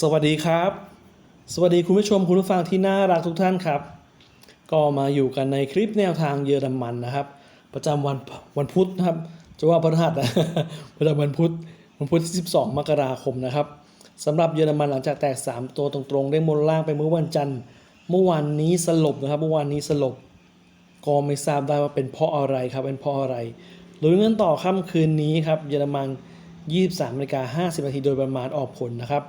สวัสดีครับ สวัสดีคุณผู้ชมคุณผู้ฟังที่น่ารักทุกท่านครับ ก็มาอยู่กันในคลิปแนวทางเยอรมันนะครับ ประจำวันวันพุธนะครับจะว่าพฤหัสนะประจำวันพุธวันพุธที่ 12 มกราคมนะครับสำหรับเยอรมันหลังจากแตก 3 ตัวตรงๆ ได้บนล่างไปเมื่อวันจันทร์ เมื่อวานนี้สลบนะครับ เมื่อวานนี้สลบ ก็ไม่ทราบได้ว่าเป็นเพราะอะไรครับ เป็นเพราะอะไรลุ้นเงินต่อค่ำคืนนี้ครับ เยอรมัน 23นาฬิกา50นาทีโดยประมาณออกผลนะครับ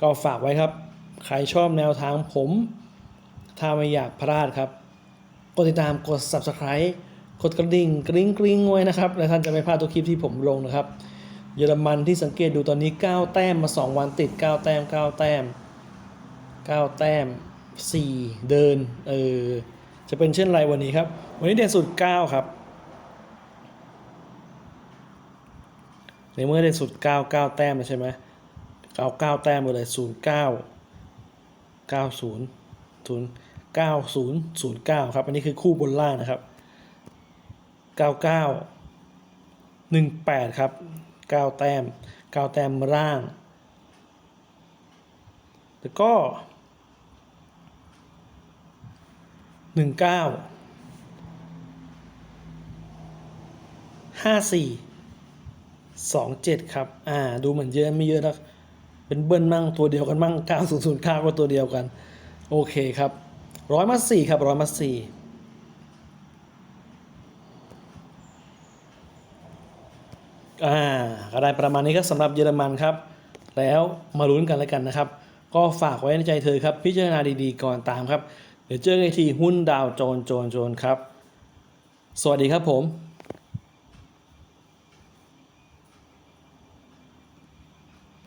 ก็ฝากไว้ครับ ใครชอบแนวทางผม ถ้าไม่อยากพลาดครับ กดติดตามกด subscribe กดกระดิ่งกริ๊งกริ๊งไว้นะครับ และท่านจะไม่พลาดทุกคลิปที่ผมลงนะครับ เยอรมันที่สังเกตดูตอนนี้ 9 แต้มมา 2 วันติด 9 แต้ม 9 แต้ม 9 แต้ม 4 เดิน เออ จะเป็นเช่นไรวันนี้ครับ วันนี้เด่นสุด 9 ครับในเมื่อเด่นสุด 9 9 แต้มใช่ไหม เอาเก้าแต้มไปเลยศูนย์เก้าเก้าศูนย์ศูนย์เก้าศูนย์ศูนย์เก้าครับ อันนี้คือคู่บนล่างนะครับเก้าเก้าหนึ่งแปดครับเก้าแต้มเก้าแต้มล่าง แล้วก็หนึ่งเก้าห้าสี่สองเจ็ดครับ อ่า ดูเหมือนเยอะไม่เยอะนะ เป็นเบิ้ลมั่งตัวเดียวกันมั่ง9009ก็ตัวเดียวกัน โอเคครับร้อยมาสี่ครับร้อยมาสี่อ่าก็ได้ประมาณนี้ครับสำหรับเยอรมันครับ แล้วมาลุ้นกันแล้วกันนะครับ ก็ฝากไว้ในใจเธอครับ พิจารณาดีๆก่อนตามครับ เดี๋ยวเจอกันทีหุ้นดาวโจนโจนโจนครับ สวัสดีครับผม